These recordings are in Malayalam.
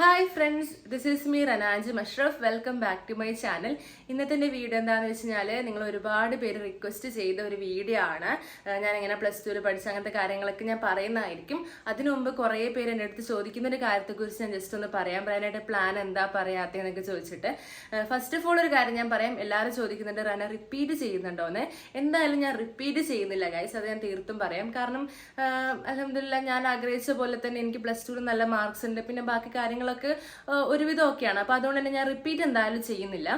Hi friends this is me Ranaj Musharaf welcome back to my channel ഇന്നത്തെ എന്റെ വീഡിയോ എന്താണെന്ന് വെച്ച് കഴിഞ്ഞാൽ നിങ്ങൾ ഒരുപാട് പേര് റിക്വസ്റ്റ് ചെയ്ത ഒരു വീഡിയോ ആണ്. ഞാൻ ഇങ്ങനെ പ്ലസ് ടുവിൽ പഠിച്ച അങ്ങനത്തെ കാര്യങ്ങളൊക്കെ ഞാൻ പറയുന്നതായിരിക്കും. അതിനു മുമ്പ് കുറേ പേര് എന്റെ അടുത്ത് ചോദിക്കുന്ന ഒരു കാര്യത്തെക്കുറിച്ച് ഞാൻ ജസ്റ്റ് ഒന്ന് പറയാം. പറയാനായിട്ട് പ്ലാൻ എന്താ പറയാത്തതെന്നൊക്കെ ചോദിച്ചിട്ട്. ഫസ്റ്റ് ഓഫ് ഓൾ ഒരു കാര്യം ഞാൻ പറയാം. എല്ലാവരും ചോദിക്കുന്നുണ്ട് റന റിപ്പീറ്റ് ചെയ്യുന്നുണ്ടോ എന്ന് എന്തായാലും ഞാൻ റിപ്പീറ്റ് ചെയ്യുന്നില്ല ഗൈസ് അത് ഞാൻ തീർത്തും പറയാം. കാരണം അലഹമില്ല ഞാൻ ആഗ്രഹിച്ച പോലെ തന്നെ എനിക്ക് പ്ലസ് ടുവിൽ നല്ല മാർക്സ് ഉണ്ട്. പിന്നെ ബാക്കി കാര്യങ്ങളൊക്കെ ഒരുവിധം ഒക്കെയാണ് അപ്പോൾ അതുകൊണ്ട് തന്നെ ഞാൻ റിപ്പീറ്റ് എന്തായാലും ചെയ്യുന്നില്ല.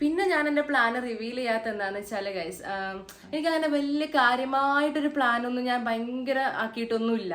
പിന്നെ ഞാൻ എന്റെ പ്ലാൻ റിവീൽ ചെയ്യാത്ത എന്താണെന്ന് വെച്ചാൽ ഗൈസ് എനിക്ക് അങ്ങനെ വലിയ കാര്യമായിട്ടൊരു പ്ലാൻ ഒന്നും ഞാൻ ഭയങ്കര ആക്കിയിട്ടൊന്നുമില്ല.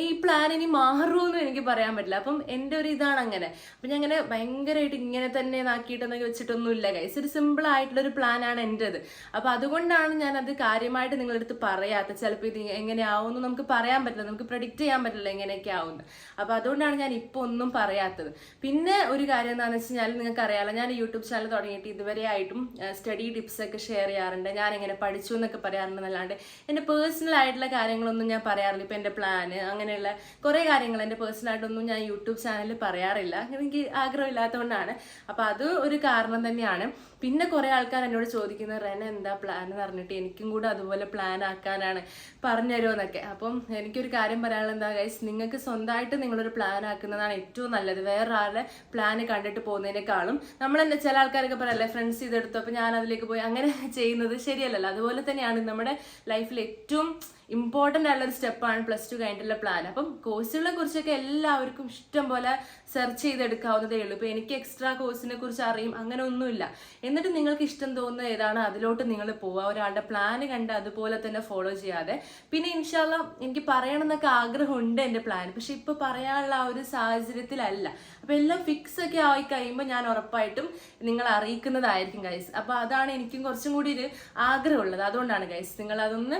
ഈ പ്ലാൻ ഇനി മാറുമെന്നും എനിക്ക് പറയാൻ പറ്റില്ല. അപ്പം എന്റെ ഒരു ഇതാണ് അങ്ങനെ. അപ്പം ഞാൻ അങ്ങനെ ഭയങ്കരമായിട്ട് ഇങ്ങനെ തന്നെ ആക്കിയിട്ടൊന്നൊക്കെ വെച്ചിട്ടൊന്നുമില്ല ഗൈസ് ഒരു സിമ്പിൾ ആയിട്ടുള്ള ഒരു പ്ലാനാണ് എന്റെത് അപ്പം അതുകൊണ്ടാണ് ഞാൻ അത് കാര്യമായിട്ട് നിങ്ങളടുത്ത് പറയാത്ത ചിലപ്പോൾ ഇത് എങ്ങനെയാവുമെന്ന് നമുക്ക് പറയാൻ പറ്റില്ല. നമുക്ക് പ്രഡിക്റ്റ് ചെയ്യാൻ പറ്റില്ല എങ്ങനെയൊക്കെ ആവുമെന്ന് അപ്പം അതുകൊണ്ടാണ് ഞാൻ ഇപ്പോൾ ഒന്നും പറയാത്തത്. പിന്നെ ഒരു കാര്യം എന്താണെന്ന് വെച്ച് കഴിഞ്ഞാൽ നിങ്ങൾക്ക് അറിയാമല്ലോ ഞാൻ യൂട്യൂബ് ചാനൽ തുടങ്ങിയിട്ട് ഇതുവരെ ആയിട്ടും സ്റ്റഡി ടിപ്സ് ഒക്കെ ഷെയർ ചെയ്യാറുണ്ട്. ഞാൻ എങ്ങനെ പഠിച്ചു എന്നൊക്കെ പറയാറുണ്ട് എന്നല്ലാണ്ട് എന്റെ പേഴ്സണൽ ആയിട്ടുള്ള കാര്യങ്ങളൊന്നും ഞാൻ പറയാറില്ല. ഇപ്പം എന്റെ പ്ലാന് അങ്ങനെയുള്ള കുറേ കാര്യങ്ങൾ എന്റെ പേഴ്സണൽ ആയിട്ടൊന്നും ഞാൻ യൂട്യൂബ് ചാനലിൽ പറയാറില്ല. എനിക്ക് ആഗ്രഹമില്ലാത്തതുകൊണ്ടാണ്. അപ്പോൾ അത് ഒരു കാരണം തന്നെയാണ്. പിന്നെ കുറേ ആൾക്കാർ എന്നോട് ചോദിക്കുന്നത് റെന എന്താ പ്ലാൻ എന്ന് പറഞ്ഞിട്ട് എനിക്കും കൂടെ അതുപോലെ പ്ലാൻ ആക്കാനാണ് പറഞ്ഞുതരുമെന്നൊക്കെ അപ്പം എനിക്കൊരു കാര്യം പറയാനുള്ള എന്താ ഗൈസ് നിങ്ങൾക്ക് സ്വന്തമായിട്ട് നിങ്ങളൊരു പ്ലാൻ ആക്കുന്നതാണ് ഏറ്റവും നല്ലത്. വേറെ പ്ലാൻ കണ്ടിട്ട് പോകുന്നതിനേക്കാളും നമ്മൾ എന്താ ചില ആൾക്കാരൊക്കെ പറയല്ലേ ഫ്രണ്ട്സ് ഇതെടുത്തു അപ്പോൾ ഞാൻ അതിലേക്ക് പോയി. അങ്ങനെ ചെയ്യുന്നത് ശരിയല്ലല്ലോ. അതുപോലെ തന്നെയാണ് നമ്മുടെ ലൈഫിൽ ഏറ്റവും ഇമ്പോർട്ടന്റ് ആയിട്ടുള്ള ഒരു സ്റ്റെപ്പാണ് പ്ലസ് ടു കഴിഞ്ഞിട്ടുള്ള പ്ലാൻ അപ്പം കോഴ്സുകളെ കുറിച്ചൊക്കെ എല്ലാവർക്കും ഇഷ്ടം പോലെ സെർച്ച് ചെയ്തെടുക്കാവുന്നതേ ഉള്ളൂ. ഇപ്പോൾ എനിക്ക് എക്സ്ട്രാ കോഴ്സിനെ കുറിച്ച് അറിയും അങ്ങനെ ഒന്നുമില്ല. എന്നിട്ട് നിങ്ങൾക്ക് ഇഷ്ടം തോന്നുന്ന ഏതാണ്? അതിലോട്ട് നിങ്ങൾ പോവുക. ഒരാളുടെ പ്ലാൻ കണ്ട് അതുപോലെ തന്നെ ഫോളോ ചെയ്യാതെ. പിന്നെ ഇൻഷാല്ല എനിക്ക് പറയണം എന്നൊക്കെ ആഗ്രഹമുണ്ട് എന്റെ പ്ലാൻ പക്ഷെ ഇപ്പോൾ പറയാനുള്ള ആ ഒരു സാഹചര്യത്തിലല്ല. അപ്പോൾ എല്ലാം ഫിക്സ് ഒക്കെ ആയി കഴിയുമ്പോൾ ഞാൻ ഉറപ്പായിട്ടും നിങ്ങൾ അറിയിക്കുന്നതായിരിക്കും ഗൈസ് അപ്പോൾ അതാണ് എനിക്കും കുറച്ചും കൂടി ഒരു ആഗ്രഹമുള്ളത്. അതുകൊണ്ടാണ് ഗൈസ് നിങ്ങൾ അതൊന്ന്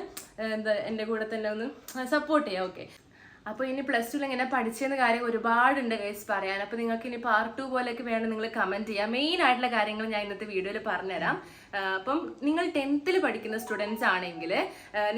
എന്താ എന്റെ കൂടെ തന്നെ ഒന്ന് സപ്പോർട്ട് ചെയ്യാം ഓക്കെ അപ്പോൾ ഇനി പ്ലസ് ടുവിൽ എങ്ങനെ പഠിച്ചെന്ന കാര്യം ഒരുപാടുണ്ട് ഗൈസ് പറയാൻ. അപ്പോൾ നിങ്ങൾക്ക് ഇനി പാർട്ട് ടു പോലെയൊക്കെ വേണം നിങ്ങൾ കമന്റ് ചെയ്യാം. മെയിൻ ആയിട്ടുള്ള കാര്യങ്ങൾ ഞാൻ ഇന്നത്തെ വീഡിയോയിൽ പറഞ്ഞുതരാം. അപ്പം നിങ്ങൾ ടെൻത്തിൽ പഠിക്കുന്ന സ്റ്റുഡൻസ് ആണെങ്കിൽ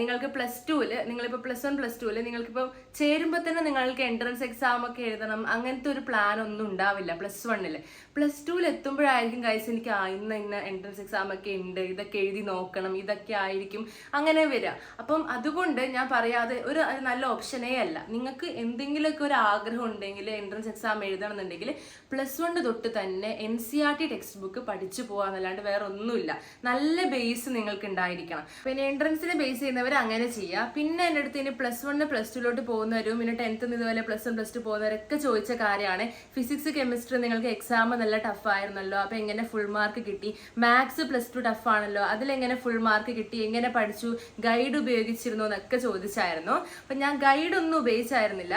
നിങ്ങൾക്ക് പ്ലസ് ടുവിൽ നിങ്ങളിപ്പോൾ പ്ലസ് വൺ പ്ലസ് ടുവിൽ നിങ്ങൾക്കിപ്പോൾ ചേരുമ്പോൾ തന്നെ നിങ്ങൾക്ക് എൻട്രൻസ് എക്സാം ഒക്കെ എഴുതണം. അങ്ങനത്തെ ഒരു പ്ലാൻ ഒന്നും ഉണ്ടാവില്ല പ്ലസ് വണ്ണിൽ പ്ലസ് ടുവിൽ എത്തുമ്പോഴായിരിക്കും കൈസ് എനിക്ക് ആ ഇന്ന് ഇന്ന് എൻട്രൻസ് എക്സാം ഒക്കെ ഉണ്ട്. ഇതൊക്കെ എഴുതി നോക്കണം. ഇതൊക്കെ ആയിരിക്കും. അങ്ങനെ വരിക അപ്പം അതുകൊണ്ട് ഞാൻ പറയാതെ ഒരു നല്ല ഓപ്ഷനേ അല്ല. നിങ്ങൾക്ക് എന്തെങ്കിലുമൊക്കെ ഒരു ആഗ്രഹം ഉണ്ടെങ്കിൽ എൻട്രൻസ് എക്സാം എഴുതണം എന്നുണ്ടെങ്കിൽ പ്ലസ് വൺ തൊട്ട് തന്നെ N C R T text book പഠിച്ചു പോകാന്നല്ലാണ്ട് വേറെ ഒന്നുമില്ല നല്ല ബേസ് നിങ്ങൾക്ക് ഉണ്ടായിരിക്കണം പിന്നെ എൻട്രൻസിന് ബേസ് ചെയ്യുന്നവർ അങ്ങനെ ചെയ്യുക. പിന്നെ എന്റെ അടുത്ത് ഇനി പ്ലസ് വണ്ണ് പ്ലസ് ടുവിലോട്ട് പോകുന്നവരും പിന്നെ ടെൻത്ത് ഇതുപോലെ പ്ലസ് വൺ പ്ലസ് ടു പോകുന്നവരൊക്കെ ചോദിച്ച കാര്യമാണ്. ഫിസിക്സ് കെമിസ്ട്രി നിങ്ങൾക്ക് എക്സാം നല്ല ടഫ് ആയിരുന്നല്ലോ. അപ്പോൾ എങ്ങനെ ഫുൾ മാർക്ക് കിട്ടി? മാത്സ് പ്ലസ് ടു ടഫ് ആണല്ലോ. അതിലെങ്ങനെ ഫുൾ മാർക്ക് കിട്ടി? എങ്ങനെ പഠിച്ചു? ഗൈഡ് ഉപയോഗിച്ചിരുന്നു എന്നൊക്കെ ചോദിച്ചായിരുന്നു. അപ്പം ഞാൻ ഗൈഡ് ഒന്നും ഉപയോഗിച്ചായിരുന്നില്ല.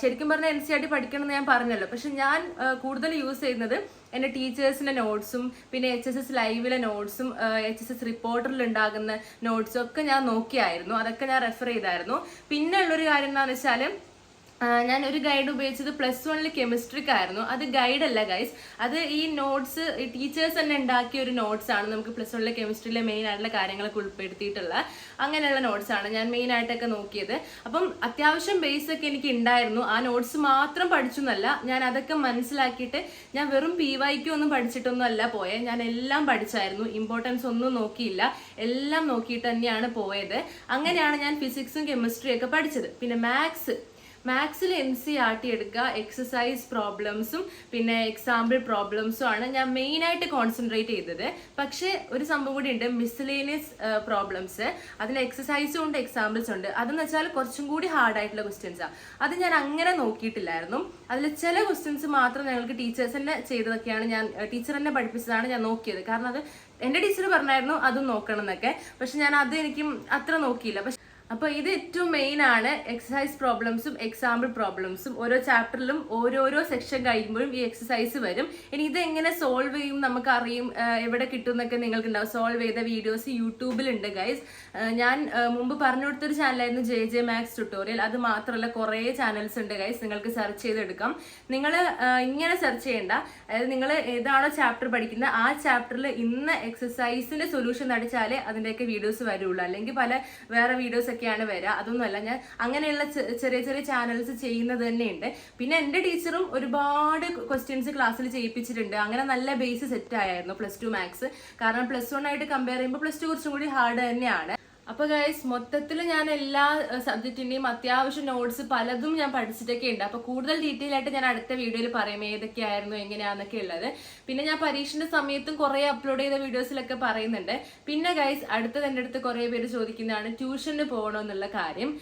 ശരിക്കും പറഞ്ഞാൽ എൻ സി ആർ ടി പഠിക്കണം എന്ന് ഞാൻ പറഞ്ഞല്ലോ. പക്ഷെ ഞാൻ കൂടുതൽ യൂസ് ചെയ്യുന്നത് എന്റെ ടീച്ചേഴ്സിന്റെ നോട്ട്സും പിന്നെ എച്ച് എസ് എസ് ലൈവിലെ നോട്ട്സും എച്ച് എസ് എസ് റിപ്പോർട്ടറിൽ ഉണ്ടാകുന്ന നോട്ട്സും ഒക്കെ ഞാൻ നോക്കിയായിരുന്നു. അതൊക്കെ ഞാൻ റെഫർ ചെയ്തായിരുന്നു. പിന്നെ ഉള്ളൊരു കാര്യം എന്താണെന്ന് വെച്ചാൽ ഞാൻ ഒരു ഗൈഡ് ഉപയോഗിച്ചത് പ്ലസ് വണ്ണിൽ കെമിസ്ട്രിക്കായിരുന്നു അത് ഗൈഡ് അല്ല ഗൈസ് അത് ഈ നോട്ട്സ് ടീച്ചേഴ്സ് തന്നെ ഉണ്ടാക്കിയ ഒരു നോട്ട്സ് ആണ് നമുക്ക് പ്ലസ് വണ്ണിലെ കെമിസ്ട്രിയിലെ മെയിൻ ആയിട്ടുള്ള കാര്യങ്ങളൊക്കെ ഉൾപ്പെടുത്തിയിട്ടുള്ള അങ്ങനെയുള്ള നോട്ട്സ് ആണ് ഞാൻ മെയിൻ ആയിട്ടൊക്കെ നോക്കിയത്. അപ്പം അത്യാവശ്യം ബേസ് ഒക്കെ എനിക്ക് ഉണ്ടായിരുന്നു. ആ നോട്ട്സ് മാത്രം പഠിച്ചു എന്നല്ല ഞാൻ അതൊക്കെ മനസ്സിലാക്കിയിട്ട് ഞാൻ വെറും പി വൈക്കും ഒന്നും പഠിച്ചിട്ടൊന്നും അല്ല പോയത് ഞാൻ എല്ലാം പഠിച്ചായിരുന്നു. ഇമ്പോർട്ടൻസ് ഒന്നും നോക്കിയില്ല. എല്ലാം നോക്കിയിട്ട് തന്നെയാണ് പോയത്. അങ്ങനെയാണ് ഞാൻ ഫിസിക്സും കെമിസ്ട്രിയും ഒക്കെ പഠിച്ചത്. പിന്നെ മാത്സ് മാത്സിൽ എൻ സി ആർ ടി എടുക്കുക എക്സസൈസ് പ്രോബ്ലംസും പിന്നെ എക്സാമ്പിൾ പ്രോബ്ലംസും ആണ് ഞാൻ മെയിൻ ആയിട്ട് കോൺസെൻട്രേറ്റ് ചെയ്തത്. പക്ഷേ ഒരു സംഭവം കൂടി ഉണ്ട് മിസ്ലേനിയസ് പ്രോബ്ലംസ് അതിൽ എക്സസൈസും ഉണ്ട് എക്സാമ്പിൾസ് ഉണ്ട്. അതെന്ന് വെച്ചാൽ കുറച്ചും കൂടി ഹാർഡായിട്ടുള്ള ക്വസ്റ്റ്യൻസാണ് അത് ഞാൻ അങ്ങനെ നോക്കിയിട്ടില്ലായിരുന്നു. അതിൽ ചില ക്വസ്റ്റ്യൻസ് മാത്രം ഞങ്ങൾക്ക് ടീച്ചേഴ്സ് തന്നെ ചെയ്തതൊക്കെയാണ് ഞാൻ ടീച്ചർ തന്നെ പഠിപ്പിച്ചതാണ് ഞാൻ നോക്കിയത്. കാരണം അത് എന്റെ ടീച്ചർ പറഞ്ഞായിരുന്നു അതും നോക്കണം എന്നൊക്കെ പക്ഷെ ഞാൻ അത് എനിക്കും അത്ര നോക്കിയില്ല. അപ്പോൾ ഇത് ഏറ്റവും മെയിൻ ആണ് എക്സസൈസ് പ്രോബ്ലംസും എക്സാമ്പിൾ പ്രോബ്ലംസും ഓരോ ചാപ്റ്ററിലും ഓരോരോ സെക്ഷൻ കഴിയുമ്പോഴും ഈ എക്സസൈസ് വരും. ഇനി ഇത് എങ്ങനെ സോൾവ് ചെയ്യും നമുക്ക് അറിയും എവിടെ കിട്ടും എന്നൊക്കെ നിങ്ങൾക്ക് ഉണ്ടാവും സോൾവ് ചെയ്ത വീഡിയോസ് യൂട്യൂബിലുണ്ട് ഗൈസ് ഞാൻ മുമ്പ് പറഞ്ഞു കൊടുത്തൊരു ചാനലായിരുന്നു ജെ ജെ മാക്സ് ട്യൂട്ടോറിയൽ അത് മാത്രമല്ല കുറേ ചാനൽസ് ഉണ്ട് ഗൈസ് നിങ്ങൾക്ക് സെർച്ച് ചെയ്തെടുക്കാം. നിങ്ങൾ ഇങ്ങനെ സെർച്ച് ചെയ്യേണ്ട. അതായത് നിങ്ങൾ ഏതാണോ ചാപ്റ്റർ പഠിക്കുന്നത് ആ ചാപ്റ്ററിൽ ഇന്ന് എക്സസൈസിന്റെ സൊല്യൂഷൻ അടിച്ചാലേ അതിന്റെയൊക്കെ വീഡിയോസ് വരുള്ളൂ. അല്ലെങ്കിൽ പല വേറെ വീഡിയോസ് ഒക്കെയാണ് വരിക അതൊന്നുമല്ല ഞാൻ അങ്ങനെയുള്ള ചെറിയ ചെറിയ ചാനൽസ് ചെയ്യുന്നത് തന്നെയുണ്ട്. പിന്നെ എന്റെ ടീച്ചറും ഒരുപാട് ക്വസ്റ്റ്യൻസ് ക്ലാസ്സിൽ ചെയ്യിപ്പിച്ചിട്ടുണ്ട്. അങ്ങനെ നല്ല ബേസ് സെറ്റ് ആയിരുന്നു പ്ലസ് ടു മാത്സ് കാരണം പ്ലസ് വൺ ആയിട്ട് കമ്പയർ ചെയ്യുമ്പോൾ പ്ലസ് ടു കുറച്ചും കൂടി ഹാർഡ് തന്നെയാണ്. അപ്പൊ ഗൈസ് മൊത്തത്തിൽ ഞാൻ എല്ലാ സബ്ജക്റ്റിന്റെയും അത്യാവശ്യം നോട്ട്സ് പലതും ഞാൻ പഠിച്ചിട്ടൊക്കെ ഉണ്ട്. അപ്പൊ കൂടുതൽ ഡീറ്റെയിൽ ആയിട്ട് ഞാൻ അടുത്ത വീഡിയോയിൽ പറയും ഏതൊക്കെയായിരുന്നു എങ്ങനെയാണെന്നൊക്കെ ഉള്ളത്. പിന്നെ ഞാൻ പരീക്ഷന്റെ സമയത്തും കുറെ അപ്ലോഡ് ചെയ്ത വീഡിയോസിലൊക്കെ പറയുന്നുണ്ട്. പിന്നെ ഗൈസ് അടുത്തത് എന്റെ അടുത്ത് കുറെ പേര് ചോദിക്കുന്നതാണ് ട്യൂഷന് പോകണോ എന്നുള്ള കാര്യം.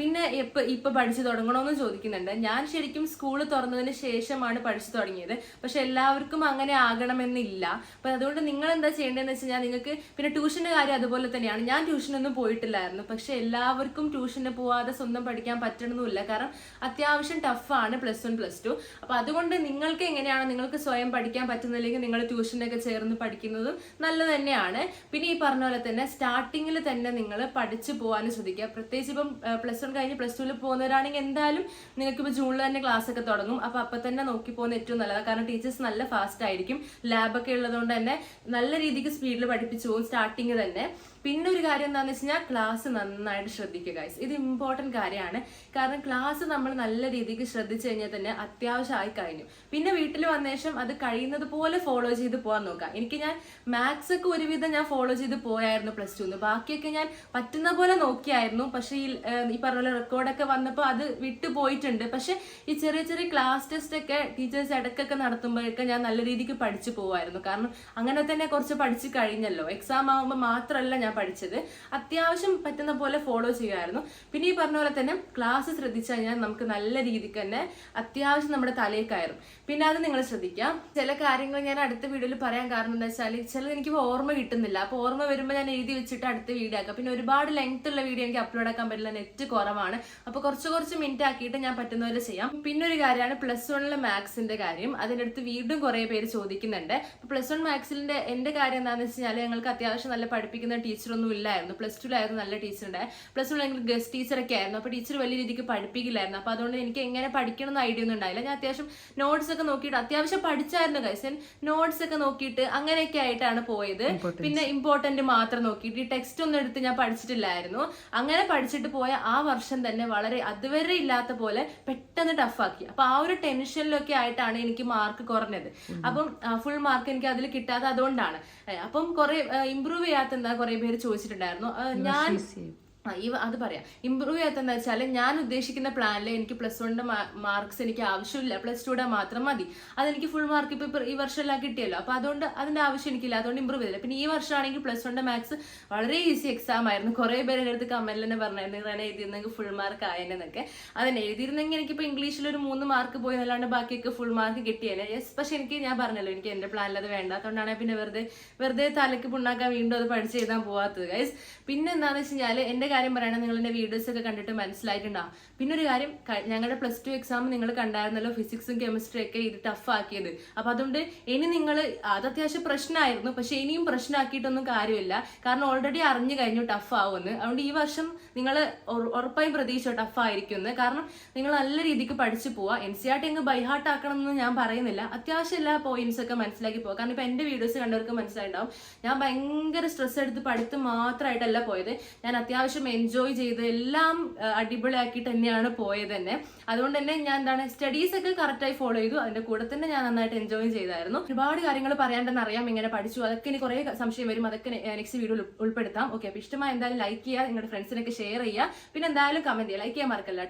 പിന്നെ ഇപ്പൊ ഇപ്പൊ പഠിച്ചു തുടങ്ങണമെന്ന് ചോദിക്കുന്നുണ്ട്. ഞാൻ ശരിക്കും സ്കൂൾ തുറന്നതിന് ശേഷമാണ് പഠിച്ചു തുടങ്ങിയത്. പക്ഷെ എല്ലാവർക്കും അങ്ങനെ ആകണമെന്നില്ല. അപ്പൊ അതുകൊണ്ട് നിങ്ങൾ എന്താ ചെയ്യേണ്ടതെന്ന് വെച്ചാൽ നിങ്ങൾക്ക് പിന്നെ ട്യൂഷന്റെ കാര്യം അതുപോലെ തന്നെയാണ്. ഞാൻ ട്യൂഷനൊന്നും പോയിട്ടില്ലായിരുന്നു. പക്ഷെ എല്ലാവർക്കും ട്യൂഷന് പോവാതെ സ്വന്തം പഠിക്കാൻ പറ്റണമെന്നില്ല കാരണം അത്യാവശ്യം ടഫാണ് പ്ലസ് വൺ പ്ലസ് ടു അപ്പൊ അതുകൊണ്ട് നിങ്ങൾക്ക് എങ്ങനെയാണ് നിങ്ങൾക്ക് സ്വയം പഠിക്കാൻ പറ്റുന്നില്ലെങ്കിൽ നിങ്ങൾ ട്യൂഷനൊക്കെ ചേർന്ന് പഠിക്കുന്നതും നല്ലത് തന്നെയാണ്. പിന്നെ ഈ പറഞ്ഞ പോലെ തന്നെ സ്റ്റാർട്ടിങ്ങിൽ തന്നെ നിങ്ങൾ പഠിച്ചു പോകാനും ശ്രദ്ധിക്കുക. പ്രത്യേകിച്ച് ഇപ്പം പ്ലസ് വൺ കഴിഞ്ഞ് പ്ലസ് ടുവിൽ പോകുന്നവരാണെങ്കിൽ എന്തായാലും നിങ്ങൾക്ക് ഇപ്പോൾ ജൂണിൽ തന്നെ ക്ലാസ് ഒക്കെ തുടങ്ങും. അപ്പൊ അപ്പൊ തന്നെ നോക്കി പോകുന്ന ഏറ്റവും നല്ലതാണ് കാരണം ടീച്ചേഴ്സ് നല്ല ഫാസ്റ്റ് ആയിരിക്കും. ലാബൊക്കെ ഉള്ളതുകൊണ്ട് തന്നെ നല്ല രീതിക്ക് സ്പീഡിൽ പഠിപ്പിച്ചു പോകും സ്റ്റാർട്ടിങ് തന്നെ. പിന്നെ ഒരു കാര്യം എന്താണെന്ന് വെച്ച് കഴിഞ്ഞാൽ ക്ലാസ് നന്നായിട്ട് ശ്രദ്ധിക്കുക ഗൈസ് ഇത് ഇമ്പോർട്ടന്റ് കാര്യമാണ്. കാരണം ക്ലാസ് നമ്മൾ നല്ല രീതിക്ക് ശ്രദ്ധിച്ചു കഴിഞ്ഞാൽ തന്നെ അത്യാവശ്യമായി കഴിഞ്ഞു. പിന്നെ വീട്ടിൽ വന്ന ശേഷം അത് കഴിയുന്നത് പോലെ ഫോളോ ചെയ്ത് പോകാൻ നോക്കാം എനിക്ക് ഞാൻ മാത്സ് ഒക്കെ ഒരുവിധം ഞാൻ ഫോളോ ചെയ്ത് പോയായിരുന്നു പ്ലസ് ടുന്ന് ബാക്കിയൊക്കെ ഞാൻ പറ്റുന്ന പോലെ നോക്കിയായിരുന്നു. പക്ഷേ ഈ ഈ പറഞ്ഞ റെക്കോർഡൊക്കെ വന്നപ്പോൾ അത് വിട്ടു പോയിട്ടുണ്ട്. പക്ഷെ ഈ ചെറിയ ചെറിയ ക്ലാസ് ടെസ്റ്റ് ഒക്കെ ടീച്ചേഴ്സ് ഇടയ്ക്കൊക്കെ നടത്തുമ്പോഴൊക്കെ ഞാൻ നല്ല രീതിക്ക് പഠിച്ചു പോവായിരുന്നു. കാരണം അങ്ങനെ തന്നെ കുറച്ച് പഠിച്ചു കഴിഞ്ഞല്ലോ. എക്സാം ആകുമ്പോൾ മാത്രമല്ല ഞാൻ പഠിച്ചത്. അത്യാവശ്യം പറ്റുന്ന പോലെ ഫോളോ ചെയ്യുമായിരുന്നു. പിന്നെ ഈ പറഞ്ഞ പോലെ തന്നെ ക്ലാസ് ശ്രദ്ധിച്ചു കഴിഞ്ഞാൽ നമുക്ക് നല്ല രീതിക്ക് തന്നെ അത്യാവശ്യം നമ്മുടെ കയറും. പിന്നെ അത് നിങ്ങൾ ശ്രദ്ധിക്കാം. ചില കാര്യങ്ങൾ ഞാൻ അടുത്ത വീഡിയോയിൽ പറയാൻ കാരണം എന്താ വെച്ചാൽ ചിലത് എനിക്ക് ഓർമ്മ കിട്ടുന്നില്ല. അപ്പോൾ ഓർമ്മ വരുമ്പോൾ ഞാൻ എഴുതി വെച്ചിട്ട് അടുത്ത വീഡിയോ ആക്കാം. പിന്നെ ഒരുപാട് ലെങ്ത് ഉള്ള വീഡിയോ എനിക്ക് അപ്ലോഡ് ആക്കാൻ പറ്റില്ല. നെറ്റ് കുറവാണ്. അപ്പോൾ കുറച്ച് കുറച്ച് മിനിറ്റ് ആക്കിയിട്ട് ഞാൻ പറ്റുന്ന പോലെ ചെയ്യാം. പിന്നെ ഒരു കാര്യമാണ് പ്ലസ് വണ്ണിലെ മാത്സിന്റെ കാര്യം. അതിന്റെ അടുത്ത് വീണ്ടും കുറേ പേര് ചോദിക്കുന്നുണ്ട്. പ്ലസ് വൺ മാത്സിന്റെ എന്റെ കാര്യം എന്താണെന്ന് വെച്ച് കഴിഞ്ഞാൽ ഞങ്ങൾക്ക് അത്യാവശ്യം നല്ല പഠിപ്പിക്കുന്ന ടീച്ചറൊന്നും ഇല്ലായിരുന്നു പ്ലസ് ടുലായിരുന്നു നല്ല ടീച്ചറുണ്ട് പ്ലസ് ടു ഗസ്റ്റ് ടീച്ചറൊക്കെ ആയിരുന്നു. അപ്പോൾ ടീച്ചർ വലിയ രീതിക്ക് പഠിപ്പിക്കില്ലായിരുന്നു. അപ്പോൾ അതുകൊണ്ട് എനിക്ക് എങ്ങനെ പഠിക്കണം എന്ന് ഐഡിയ ഒന്നും ഉണ്ടായില്ല. ഞാൻ അത്യാവശ്യം നോട്ട്സ് ഒക്കെ നോക്കിയിട്ട് അത്യാവശ്യം പഠിച്ചായിരുന്നു കൈസൻ നോട്ട്സ് ഒക്കെ നോക്കിയിട്ട് അങ്ങനെയൊക്കെ ആയിട്ടാണ് പോയത്. പിന്നെ ഇമ്പോർട്ടന്റ് മാത്രം നോക്കിയിട്ട് ഈ ടെക്സ്റ്റ് ഒന്നും എടുത്ത് ഞാൻ പഠിച്ചിട്ടില്ലായിരുന്നു. അങ്ങനെ പഠിച്ചിട്ട് പോയ ആ വർഷം തന്നെ വളരെ അതുവരെ ഇല്ലാത്ത പോലെ പെട്ടെന്ന് ടഫാക്കി അപ്പൊ ആ ഒരു ടെൻഷനിലൊക്കെ ആയിട്ടാണ് എനിക്ക് മാർക്ക് കുറഞ്ഞത്. അപ്പം ഫുൾ മാർക്ക് എനിക്ക് അതിൽ കിട്ടാതെ അതുകൊണ്ടാണ്. അപ്പം കുറെ ഇമ്പ്രൂവ് ചെയ്യാത്ത എന്താ കുറെ പേര് ചോദിച്ചിട്ടുണ്ടായിരുന്നു. ഞാൻ ഈ അത് പറയാം. ഇമ്പ്രൂവ് ചെയ്യാത്തതെന്ന് വെച്ചാൽ ഞാൻ ഉദ്ദേശിക്കുന്ന പ്ലാനിൽ എനിക്ക് പ്ലസ് വണ്ണിന്റെ മാർക്സ് എനിക്ക് ആവശ്യമില്ല. പ്ലസ് ടുയുടെ മാത്രം മതി. അതെനിക്ക് ഫുൾ മാർക്ക് ഇപ്പൊ ഈ വർഷമെല്ലാം കിട്ടിയല്ലോ. അപ്പോൾ അതുകൊണ്ട് അതിന്റെ ആവശ്യം എനിക്കില്ല. അതുകൊണ്ട് ഇമ്പ്രൂവ് ചെയ്തില്ല. പിന്നെ ഈ വർഷമാണെങ്കിൽ പ്ലസ് വണ്ണിന്റെ മാത്സ് വളരെ ഈസി എക്സാം ആയിരുന്നു. കുറേ പേര് എന്റെ അടുത്ത് കമന്റിൽ തന്നെ പറഞ്ഞായിരുന്നു. ഇങ്ങനെ എഴുതിയിരുന്നെങ്കിൽ ഫുൾ മാർക്ക് ആയെന്നൊക്കെ. അതിന് എഴുതിയിരുന്നെങ്കിൽ എനിക്കിപ്പോൾ ഇംഗ്ലീഷിൽ ഒരു മൂന്ന് മാർക്ക് പോയി എന്നല്ലാണ്ട് ബാക്കിയൊക്കെ ഫുൾ മാർക്ക് കിട്ടിയേനെ. യെസ് പക്ഷെ എനിക്ക് ഞാൻ പറഞ്ഞല്ലോ എനിക്ക് എന്റെ പ്ലാനിൽ അത് അതുകൊണ്ടാണ് പിന്നെ വെറുതെ വെറുതെ തലക്ക് പുണ്ണാക്കാൻ വീണ്ടും അത് പഠിച്ച് എഴുതാൻ പോവാത്തത് ഗൈസ് പിന്നെ എന്താണെന്ന് വെച്ച് കഴിഞ്ഞാൽ എന്റെ കാര്യം പറയണം നിങ്ങൾ എന്റെ വീഡിയോസ് ഒക്കെ കണ്ടിട്ട് മനസ്സിലായിട്ടുണ്ടാവും പിന്നെ ഒരു കാര്യം ഞങ്ങളുടെ പ്ലസ് ടു എക്സാം നിങ്ങൾ കണ്ടായിരുന്നല്ലോ ഫിസിക്സും കെമിസ്ട്രി ഒക്കെ ഇത് ടഫ് ആക്കിയത്. അപ്പൊ അതുകൊണ്ട് ഇനി നിങ്ങൾ അത് അത്യാവശ്യം പ്രശ്നമായിരുന്നു പക്ഷെ ഇനിയും പ്രശ്നമാക്കിയിട്ടൊന്നും കാര്യമില്ല. കാരണം ഓൾറെഡി അറിഞ്ഞു കഴിഞ്ഞു ടഫ് ആവുമെന്ന്. അതുകൊണ്ട് ഈ വർഷം നിങ്ങൾ ഉറപ്പായും പ്രതീക്ഷ ടഫ് ആയിരിക്കുമെന്ന്. കാരണം നിങ്ങൾ നല്ല രീതിക്ക് പഠിച്ചു പോവാ. എൻ സി ആർ ടി അങ്ങ് ബൈഹാർട്ട് ആക്കണം എന്ന് ഞാൻ പറയുന്നില്ല. അത്യാവശ്യം എല്ലാ പോയിന്റ്സ് ഒക്കെ മനസ്സിലാക്കി പോവാം. കാരണം ഇപ്പൊ എന്റെ വീഡിയോസ് കണ്ടവർക്ക് മനസ്സിലായിട്ടുണ്ടാവും. ഞാൻ ഭയങ്കര സ്ട്രെസ് എടുത്ത് പഠിത്തം മാത്രമായിട്ടല്ല പോയത്. ഞാൻ അത്യാവശ്യം എൻജോയ് ചെയ്ത് എല്ലാം അടിപൊളിയാക്കിയിട്ട് തന്നെയാണ് പോയത് തന്നെ. അതുകൊണ്ട് തന്നെ ഞാൻ എന്താണ് സ്റ്റഡീസ് ഒക്കെ കറക്റ്റായി ഫോളോ ചെയ്തു. അതിന്റെ കൂടെ തന്നെ ഞാൻ നന്നായിട്ട് എൻജോയ് ചെയ്തായിരുന്നു. ഒരുപാട് കാര്യങ്ങൾ പറയാണ്ടെന്ന് അറിയാം. ഇങ്ങനെ പഠിച്ചു. അതൊക്കെ ഇനി കുറേ സംശയം വരും. അതൊക്കെ നെക്സ്റ്റ് വീഡിയോയിൽ ഉൾപ്പെടുത്താം. ഓക്കെ അപ്പോൾ ഇഷ്ടമായി എന്തായാലും ലൈക്ക് ചെയ്യുക. നിങ്ങളുടെ ഫ്രണ്ട്സിനൊക്കെ ഷെയർ ചെയ്യുക. പിന്നെ എന്തായാലും കമന്റ് ചെയ്യുക. ലൈക്ക് ചെയ്യാൻ മറക്കല്ല